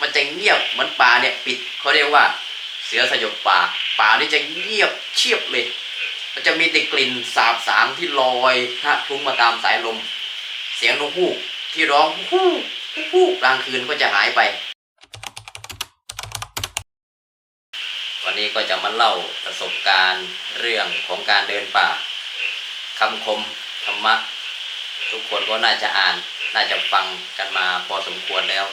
มันจะเงียบเหมือนป่าเนี่ยปิดเขาเรียกว่าเสือสยบป่า ป่านี่จะเงียบเชียบเลย มันจะมีแต่กลิ่นสาบสางที่ลอยพระคลุ้งมาตามสายลม เสียงนกฮูกที่ร้องฮู้ฮู้ฮู้กลางคืนก็จะหายไป วันนี้ก็จะมาเล่าประสบการณ์เรื่องของการเดินป่าคำคมธรรมะ ทุกคนก็น่าจะอ่าน น่าจะฟังกันมาพอสมควรแล้ว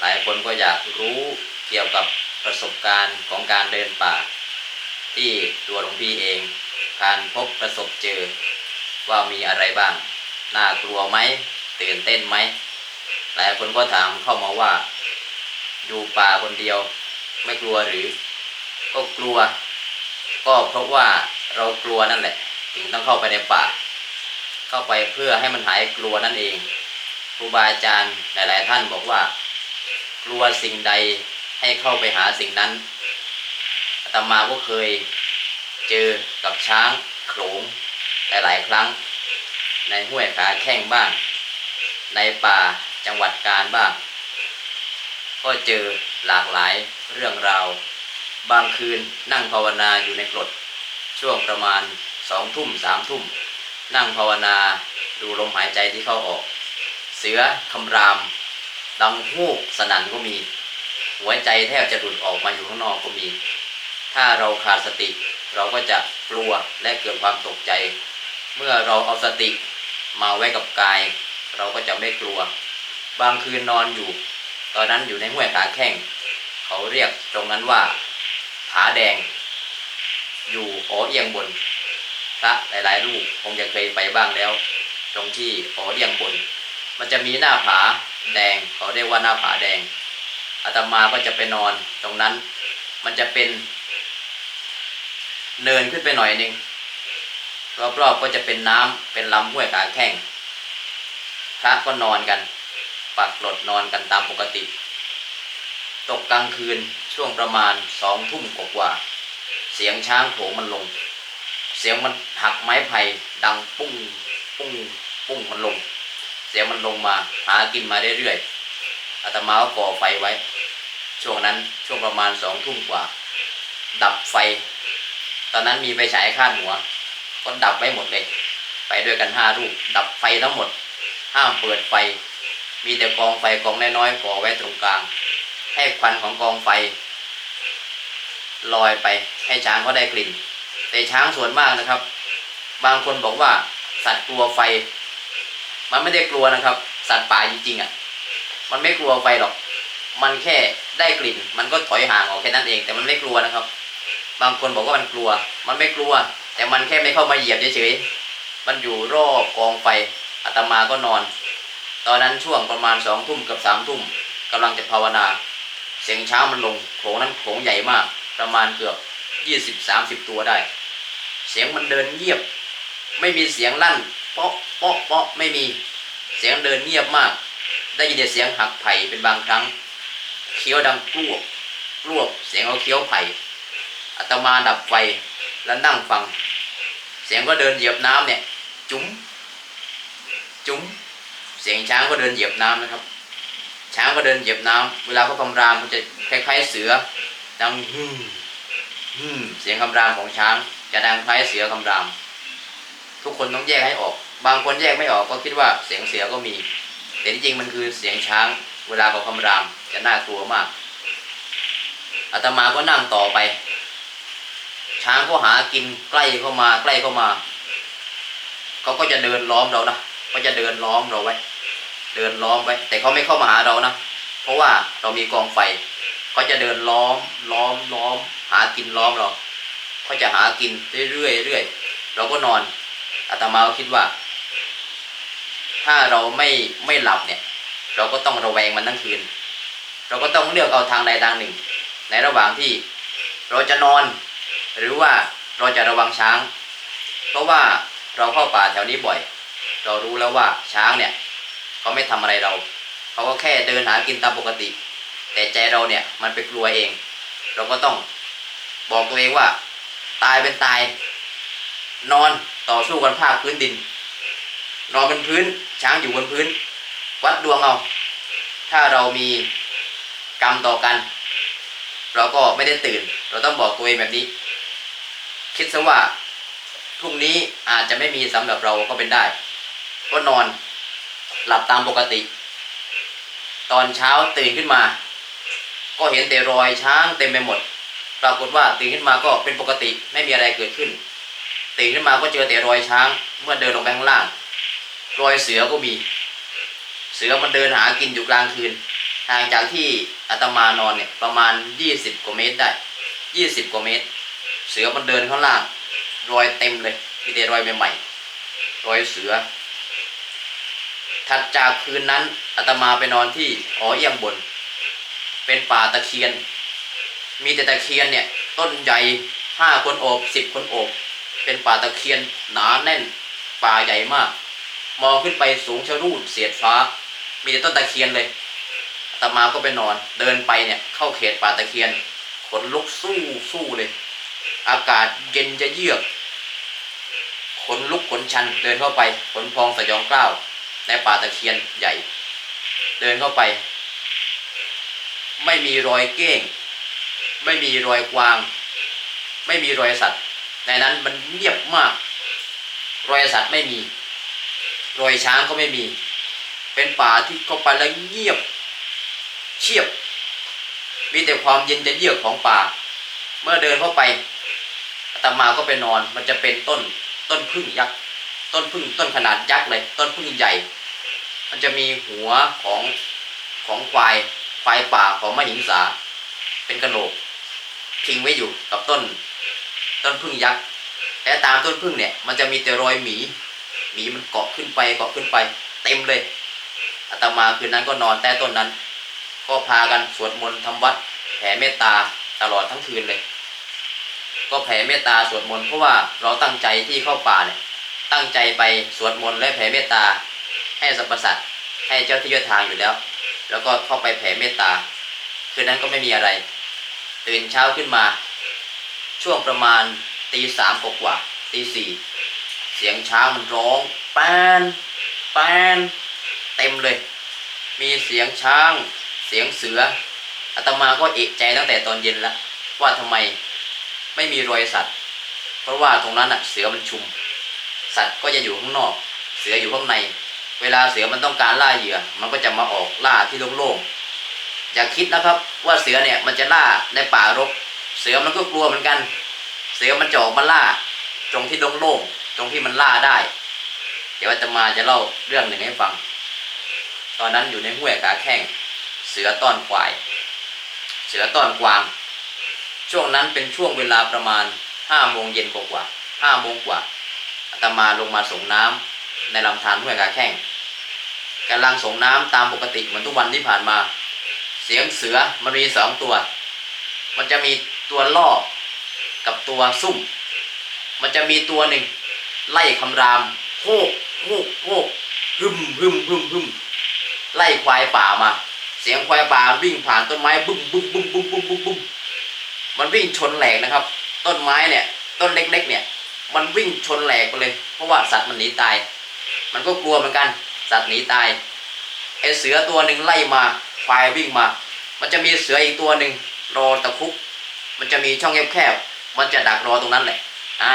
หลายคนก็อยากรู้เกี่ยวกับประสบการณ์ของการเดินป่า ที่ตัวหลวงพี่เองผ่านพบประสบเจอว่ามีอะไรบ้าง น่ากลัวไหมตื่นเต้นไหม หลายคนก็ถามเข้ามาว่า อยู่ป่าคนเดียว ไม่กลัวหรือ ก็กลัว ก็เพราะว่าเรากลัวนั่นแหละ ถึงต้องเข้าไปในป่า เข้าไปเพื่อให้มันหายกลัวนั่นเองครูบาอาจารย์หลาย ๆ ท่านบอกว่า กลัวสิ่งใดให้เข้าไปหาสิ่งนั้นอาตมาก็เคยเจอกับช้างโขลงหลายๆครั้ง ในห้วยขาแข้งบ้าง ในป่าจังหวัดกาญบ้าง ก็เจอหลากหลายเรื่องราว บางคืนนั่งภาวนาอยู่ในกรด ช่วงประมาณสองทุ่มสามทุ่ม นั่งภาวนาดูลมหายใจที่เข้าออก เสือคำราม ดังฮูกสนั่นก็มี หัวใจแทบจะหลุดออกมาอยู่ข้างนอกก็มี ถ้าเราขาดสติ เราก็จะกลัวและเกิดความตกใจ เมื่อเราเอาสติมาไว้กับกาย เราก็จะไม่กลัว บางคืนนอนอยู่ ตอนนั้นอยู่ในห้วยขาแข้งเขาเรียกตรงนั้นว่า ผาแดง อยู่หอเอียงบนพระหลายๆรูปคงจะเคยไปบ้างแล้ว ตรงที่หอเอียงบน มันจะมีหน้าผา แดงเขาเรียกว่าหน้าผาแดงอาตมาก็จะไปนอนตรงนั้น มันจะเป็น เนินขึ้นไปหน่อยหนึ่งรอบๆก็จะเป็นน้ำเป็นลำห้วยขาแข้งพระก็นอนกัน ปักหลดนอนกันตามปกติ ตกกลางคืนช่วงประมาณสองทุ่มกว่าเสียงช้างโผมันลง เสียงมันหักไม้ไผ่ดังปุ้งปุ้งปุ้งมันลง เสียงมันลงมาหากินมาเรื่อยๆอาตมาก็ก่อไฟไว้ ช่วงนั้นช่วงประมาณสองทุ่มกว่า ดับไฟ ตอนนั้นมีไฟฉายคาดหัว ก็ดับไว้หมดเลย ไปด้วยกันห้ารูป ดับไฟทั้งหมด ห้ามเปิดไฟ มีแต่กองไฟกองน้อยๆก่อไว้ตรงกลาง ให้ควันของกองไฟ ลอยไปให้ช้างเขาได้กลิ่น แต่ช้างส่วนมากนะครับ บางคนบอกว่าสัตว์กลัวไฟ มันไม่ได้กลัวนะครับ สัตว์ป่าจริงๆอะ มันไม่กลัวไฟหรอก มันแค่ได้กลิ่น มันก็ถอยห่างออกแค่นั้นเอง แต่มันไม่กลัวนะครับ บางคนบอกว่ามันกลัว มันไม่กลัว แต่มันแค่ไม่เข้ามาเหยียบเฉยๆ มันอยู่รอบกองไฟอาตมาก็นอน ตอนนั้นช่วงประมาณสองทุ่มกับสามทุ่มกำลังจะภาวนา เสียงช้างมันลงโขงนั้นโขงใหญ่มาก ประมาณเกือบยี่สิบสามสิบตัวได้ เสียงมันเดินเงียบ ไม่มีเสียงลั่น เปาะเปาะเปาะไม่มีเสียงเดินเงียบมาก ได้ยินแต่เสียงหักไผ่เป็นบางครั้งเคี้ยวดังกรวบกรวบเสียงเขาเคี้ยวไผ่อาตมาดับไฟแล้วนั่งฟัง เสียงก็เดินเหยียบน้ำเนี่ย จุ๋มจุ๋มเสียงช้างก็เดินเหยียบน้ำนะครับ ช้างก็เดินเหยียบน้ำเวลาเขาคำรามมันจะคล้ายๆเสือดังฮึมฮึมเสียงคำรามของช้าง จะดังคล้ายเสือคำราม ทุกคนต้องแยกให้ออก บางคนแยกไม่ออกก็คิดว่าเสียงเสือก็มี แต่ที่จริงมันคือเสียงช้าง เวลาเขาคำรามจะน่ากลัวมากอาตมาก็นั่งต่อไป ช้างก็หากินใกล้เข้ามาใกล้เข้ามาเขาก็จะเดินล้อมเรานะก็จะเดินล้อมเราไว้ เดินล้อมไว้ แต่เขาไม่เข้ามาหาเรานะเพราะว่าเรามีกองไฟเขาจะเดินล้อมล้อมล้อม หากินล้อมเราเขาจะหากินเรื่อยๆเรื่อยเราก็นอน อาตมาก็คิดว่า ถ้าเราไม่ไม่หลับเนี่ย เราก็ต้องระแวงมันทั้งคืน เราก็ต้องเลือกเอาทางใดทางหนึ่ง ในระหว่างที่เราจะนอน หรือว่าเราจะระวังช้าง เพราะว่าเราเข้าป่าแถวนี้บ่อย เรารู้แล้วว่าช้างเนี่ยเขาไม่ทำอะไรเราเขาก็แค่เดินหากินตามปกติ แต่ใจเราเนี่ยมันไปกลัวเอง เราก็ต้องบอกตัวเองว่า ตายเป็นตาย นอน ต่อสู้กันภาคพื้นดินนอนบนพื้น ช้างอยู่บนพื้น วัดดวงเอา ถ้าเรามีกรรมต่อกัน เราก็ไม่ได้ตื่น เราต้องบอกตัวเองแบบนี้ คิดซะว่าพรุ่งนี้อาจจะไม่มีสำหรับเราก็เป็นได้ ก็นอนหลับตามปกติ ตอนเช้าตื่นขึ้นมา ก็เห็นแต่รอยช้างเต็มไปหมด ปรากฏว่าตื่นขึ้นมาก็เป็นปกติไม่มีอะไรเกิดขึ้น ตื่นขึ้นมาก็เจอแต่รอยช้าง เมื่อเดินลงไปข้างล่าง รอยเสือก็มี เสือมันเดินหากินอยู่กลางคืนห่างจากที่อาตมานอนเนี่ยประมาณ 20 กว่าเมตรได้20 กว่าเมตร เสือมันเดินข้างล่าง รอยเต็มเลยมีแต่รอยใหม่ๆรอยเสือ ถัดจากคืนนั้นอาตมาไปนอนที่อ๋อเอี่ยมบน เป็นป่าตะเคียน มีแต่ตะเคียนเนี่ยต้นใหญ่ห้าคนโอบสิบคนโอบ เป็นป่าตะเคียนหนาแน่น ป่าใหญ่มาก มองขึ้นไปสูงชะรูดเสียดฟ้า มีแต่ต้นตะเคียนเลยตมาก็ไปนอน เดินไปเนี่ย เข้าเขตป่าตะเคียน ขนลุกสู้สู้เลย อากาศเย็นจะเยือกขนลุกขนชัน เดินเข้าไปขนพองสยองกล้าวในป่าตะเคียนใหญ่ เดินเข้าไป ไม่มีรอยเก้ง ไม่มีรอยกวาง ไม่มีรอยสัตว์ ในนั้นมันเงียบมาก รอยสัตว์ไม่มี รอยช้างก็ไม่มี เป็นป่าที่เข้าไปแล้วเงียบ เชียบ มีแต่ความเย็นจะเยือกของป่า เมื่อเดินเข้าไปอาตมาก็ไปนอน มันจะเป็นต้นต้นพึ่งยักษ์ ต้นพึ่งต้นขนาดยักษ์เลย ต้นพึ่งใหญ่ มันจะมีหัวของของควายควายป่าของมหิงสา เป็นกระโหลกพิงไว้อยู่กับต้น ต้นพึ่งยักษ์แต่ตามต้นพึ่งเนี่ยมันจะมีแต่รอยหมีหมีมันเกาะขึ้นไปเกาะขึ้นไป เต็มเลยอาตมาคืนนั้นก็นอนใต้ต้นนั้น ก็พากันสวดมนต์ทำวัดแผ่เมตตาตลอดทั้งคืนเลย ก็แผ่เมตตาสวดมนต์เพราะว่าเราตั้งใจที่เข้าป่าเนี่ยตั้งใจไปสวดมนต์และแผ่เมตตา ให้สรรพสัตว์ให้เจ้าที่เจ้าทางอยู่แล้ว แล้วก็เข้าไปแผ่เมตตา คืนนั้นก็ไม่มีอะไร ตื่นเช้าขึ้นมา ช่วงประมาณตีสามกว่าตีสี่เสียงช้างมันร้องแปนแปนเต็มเลย มีเสียงช้าง เสียงเสืออาตมาก็เอกใจตั้งแต่ตอนเย็นแล้วว่าทำไมไม่มีรอยสัตว์ เพราะว่าตรงนั้นอะเสือมันชุม สัตว์ก็จะอยู่ข้างนอก เสืออยู่ข้างใน เวลาเสือมันต้องการล่าเหยื่อ มันก็จะมาออกล่าที่โล่งๆอย่าคิดนะครับว่าเสือเนี่ยมันจะล่าในป่ารก เสือมันก็กลัวเหมือนกัน เสือมันจะออกมาล่า ตรงที่โล่งๆตรงที่มันล่าได้ เดี๋ยวอาตมาจะเล่าเรื่องหนึ่งให้ฟัง ตอนนั้นอยู่ในห้วยขาแข้งเสือต้อนควาย เสือต้อนกวาง ช่วงนั้นเป็นช่วงเวลาประมาณห้าโมงเย็นกว่าห้าโมงกว่าอาตมาลงมาส่งน้ำในลำธารห้วยขาแข้งกำลังส่งน้ำตามปกติเหมือนทุกวันที่ผ่านมา เสียงเสือมันมีสองตัว มันจะมี ตัวล่อกับตัวซุ่ม มันจะมีตัวหนึ่งไล่คำรามโฮกโฮกโฮกฮึมฮึมฮึมฮึมไล่ควายป่ามา เสียงควายป่าวิ่งผ่านต้นไม้บึ้มบึ้มบึ้มบึ้มบึ้มบึ้มบึ้มมันวิ่งชนแหลกนะครับ ต้นไม้เนี่ย ต้นเล็กๆเนี่ย มันวิ่งชนแหลกไปเลย เพราะว่าสัตว์มันหนีตาย มันก็กลัวเหมือนกัน สัตว์หนีตายไอเสือตัวหนึ่งไล่มาควายวิ่งมา มันจะมีเสืออีกตัวหนึ่งรอตะคุบ มันจะมีช่องแคบๆมันจะดักรอตรงนั้นแหละ อ่า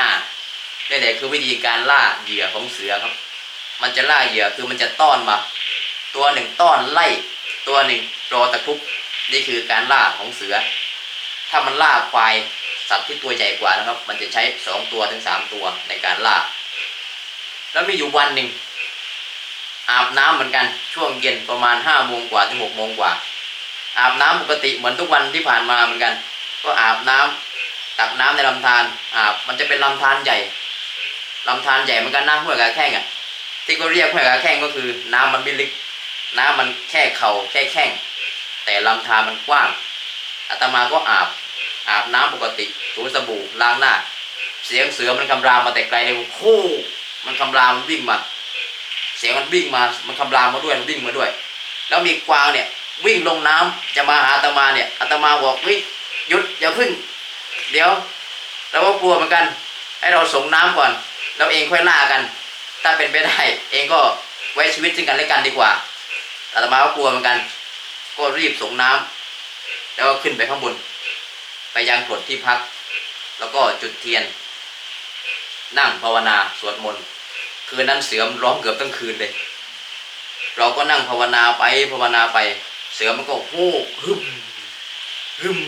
นี่แหละคือวิธีการล่าเหยื่อของเสือครับ มันจะล่าเหยื่อคือมันจะต้อนมา ตัวหนึ่งต้อนไล่ ตัวหนึ่งรอตะคุบนี่คือการล่าของเสือ ถ้ามันล่าควายสัตว์ที่ตัวใหญ่กว่านะครับ มันจะใช้สองตัวถึงสามตัวในการล่า แล้วมีอยู่วันหนึ่งอาบน้ำเหมือนกันช่วงเย็นประมาณห้าโมงกว่าถึงหกโมงกว่า อาบน้ำปกติเหมือนทุกวันที่ผ่านมาเหมือนกัน ก็อาบน้ำตักน้ำในลำธารอาบมันจะเป็นลำธารใหญ่ลำธารใหญ่เหมือนกันนะห้วยกาแข้งอะ ที่ก็เรียกห้วยกาแข้งก็คือ น้ำมันไม่ลึก น้ำมันแค่เข่าแค่แข้ง แต่ลำธารมันกว้างอาตมาก็อาบอาบน้ำปกติถูสบู่ล้างหน้า เสียงเสือมันคำรามมาแต่ไกลเลยโค้มันคำรามมันวิ่งมา เสียงมันวิ่งมา มันคำรามมาด้วยมันวิ่งมาด้วย แล้วมีกวางเนี่ยวิ่งลงน้ำจะมาหาอาตมาเนี่ยอาตมาบอกวิ หยุดอย่าพึ่ง เดี๋ยว เราก็กลัวเหมือนกัน ให้เราส่งน้ำก่อนแล้วเองค่อยล่ากัน ถ้าเป็นไปได้ เองก็ไว้ชีวิตซึ่งกันและกันดีกว่าอาตมาก็กลัวเหมือนกัน ก็รีบส่งน้แล้วก็ขึ้นไปข้างบน ไปยังปลดที่พัก แล้วก็จุดเทียน นั่งภาวนาสวดมนต์คืนนั้นเสือมร้องเกือบทั้งคืนเลย เราก็นั่งภาวนาไปภาวนาไป เสือมันก็โห่ฮึมฮึม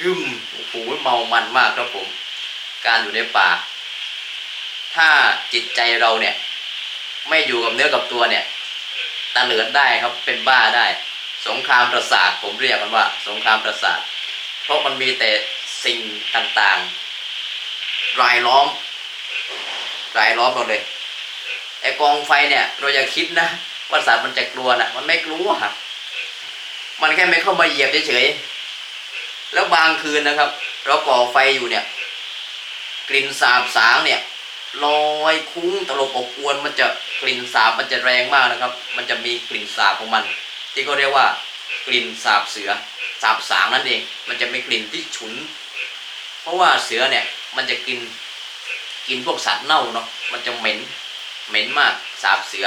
ฮึมโอ้โหเมามันมากครับผม การอยู่ในป่า ถ้าจิตใจเราเนี่ย ไม่อยู่กับเนื้อกับตัวเนี่ยตะเลิดได้ครับเป็นบ้าได้ สงครามประสาทผมเรียกมันว่า สงครามประสาท เพราะมันมีแต่สิ่งต่างๆ รายล้อม รายล้อมเราเลยไอกองไฟเนี่ย เราอย่าคิดนะว่าสัตว์มันจะกลัวนะมันไม่กลัวครับมันแค่ไม่เข้ามาเหยียบเฉยๆ แล้วบางคืนนะครับ เราก่อไฟอยู่เนี่ย กลิ่นสาบสางเนี่ยลอยคุ้งตลบอบอวนมันจะกลิ่นสาบมันจะแรงมากนะครับ มันจะมีกลิ่นสาบของมัน ที่เขาเรียกว่ากลิ่นสาบเสือสาบสางนั่นเอง มันจะมีกลิ่นที่ฉุน เพราะว่าเสือเนี่ยมันจะกินกินพวกสัตว์เน่าเนาะมันจะเหม็นเหม็นมากสาบเสือ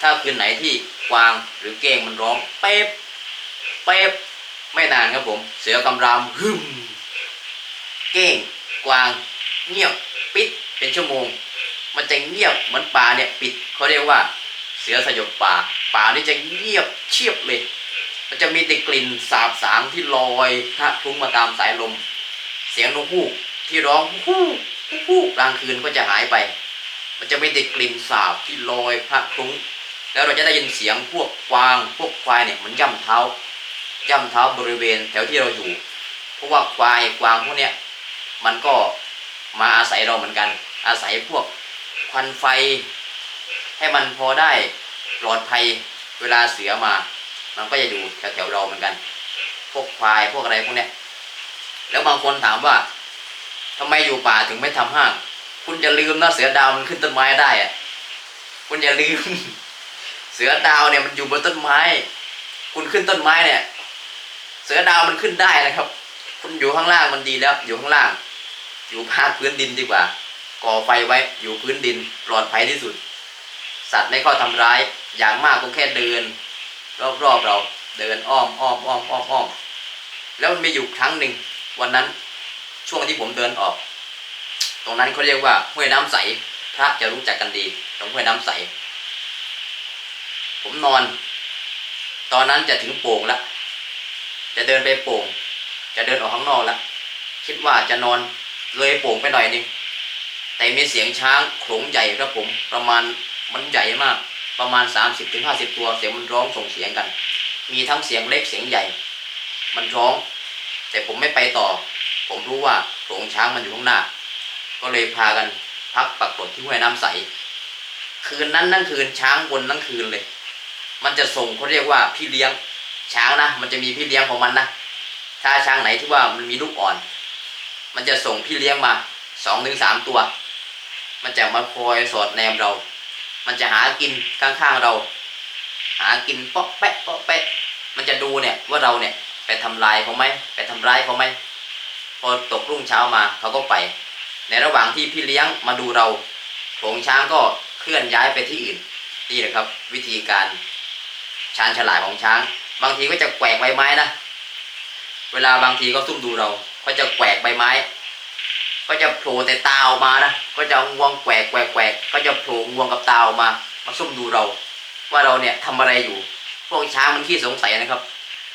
ถ้าคืนไหนที่กวางหรือเก้งมันร้องเป๊บเป๊บ ไม่นานครับผม เสือกำรามฮึมเก้งกวาง เงียบปิดเป็นชั่วโมง มันจะเงียบเหมือนป่าเนี่ยปิดเขาเรียกว่า เสือสยบป่า ป่านี่จะเงียบเชียบเลย มันจะมีแต่กลิ่นสาบสางที่ลอยพระคลุ้งมาตามสายลม เสียงนกฮูกที่ร้องฮูฮู้ฮู้กลางคืนก็จะหายไป มันจะมีแต่กลิ่นสาบที่ลอยพระคลุ้ง แล้วเราจะได้ยินเสียงพวกกวางพวกควายเนี่ยมันย่ำเท้า ย่ำเท้าบริเวณแถวที่เราอยู่ เพราะว่าควายกวางพวกเนี้ยมันก็มาอาศัยเราเหมือนกัน อาศัยพวกควันไฟ ให้มันพอได้ปลอดภัยเวลาเสือมา มันก็จะอยู่แถวๆเราเหมือนกัน พวกควายพวกอะไรพวกเนี้ยแล้วบางคนถามว่าทำไมอยู่ป่าถึงไม่ทำห้าง คุณจะลืมนะเสือดาวมันขึ้นต้นไม้ได้อะคุณอย่าลืม เสือดาวเนี่ยมันอยู่บนต้นไม้ คุณขึ้นต้นไม้เนี่ย เสือดาวมันขึ้นได้นะครับ คุณอยู่ข้างล่างมันดีแล้ว อยู่ข้างล่าง อยู่ภาคพื้นดินดีกว่า ก่อไฟไว้อยู่พื้นดินปลอดภัยที่สุด สัตว์ไม่เข้าทำร้าย อย่างมากก็แค่เดิน รอบๆเราเดินอ้อมอ้อมอ้อมอ้อมอ้อมแล้วมันมีอยู่ครั้งหนึ่งวันนั้นช่วงที่ผมเดินออก ตรงนั้นเขาเรียกว่าห้วยน้ำใสพระจะรู้จักกันดี ตรงห้วยน้ำใส ผมนอน ตอนนั้นจะถึงโป่งแล้ว จะเดินไปโป่ง จะเดินออกข้างนอกแล้วคิดว่าจะนอนเลยโป่งไปหน่อยนึงแต่มีเสียงช้างโขลงใหญ่ครับผม ประมาณมันใหญ่มาก ประมาณ 30-50 ตัวเสียงมันร้องส่งเสียงกัน มีทั้งเสียงเล็กเสียงใหญ่ มันร้อง แต่ผมไม่ไปต่อ ผมรู้ว่าโขลงช้างมันอยู่ข้างหน้า ก็เลยพากันพักปักกดที่ห้วยน้ำใส คืนนั้นทั้งคืนช้างวนทั้งคืนเลย มันจะส่งเขาเรียกว่าพี่เลี้ยง ช้างนะมันจะมีพี่เลี้ยงของมันนะถ้าช้างไหนที่ว่ามันมีลูกอ่อน มันจะส่งพี่เลี้ยงมาสองถึงสามตัว มันจะมาคอยสอดแนมเรา มันจะหากินข้างๆเรา หากินเปาะแปะเปาะแปะ มันจะดูเนี่ยว่าเราเนี่ยไปทำลายเขาไหมไปทำร้ายเขาไหมพอตกรุ่งเช้ามาเขาก็ไป ในระหว่างที่พี่เลี้ยงมาดูเราโขงช้างก็เคลื่อนย้ายไปที่อื่น นี่แหละครับ วิธีการชาญฉลาดของช้าง บางทีก็จะแกวกใบไม้นะเวลาบางทีก็ซุ่มดูเราก็จะแกวกใบไม้ ก็จะโผล่แต่ตาออกมานะก็จะงวงแกวกแกวกแกวกก็จะโผล่งวงกับตาออกมามาซุ่มดูเรา ว่าเราเนี่ยทำอะไรอยู่ พวกช้างมันขี้สงสัยนะครับ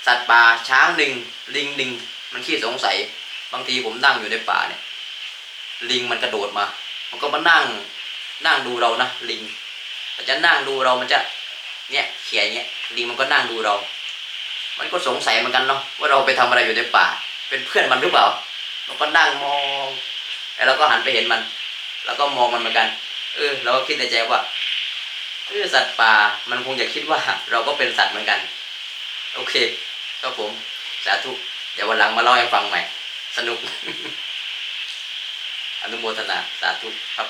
สัตว์ป่าช้างหนึ่งลิงหนึ่งมันขี้สงสัย บางทีผมนั่งอยู่ในป่าเนี่ย ลิงมันกระโดดมา มันก็มานั่งนั่งดูเรานะลิงมันจะนั่งดูเรามันจะเนี่ยเขียอย่างเงี้ยลิงมันก็นั่งดูเรา มันก็สงสัยเหมือนกันเนาะว่าเราไปทำอะไรอยู่ในป่า เป็นเพื่อนมันหรือเปล่ามันก็นั่งมองแล้วเราก็หันไปเห็นมัน แล้วก็มองมันเหมือนกัน เออเราก็คิดในใจว่าเออสัตว์ป่ามันคงจะคิดว่า เราก็เป็นสัตว์เหมือนกัน โอเคครับผมสาธุเดี๋ยววันหลังมาเล่าให้ฟังใหม่ สนุก อนุโมทนาสาธุครับ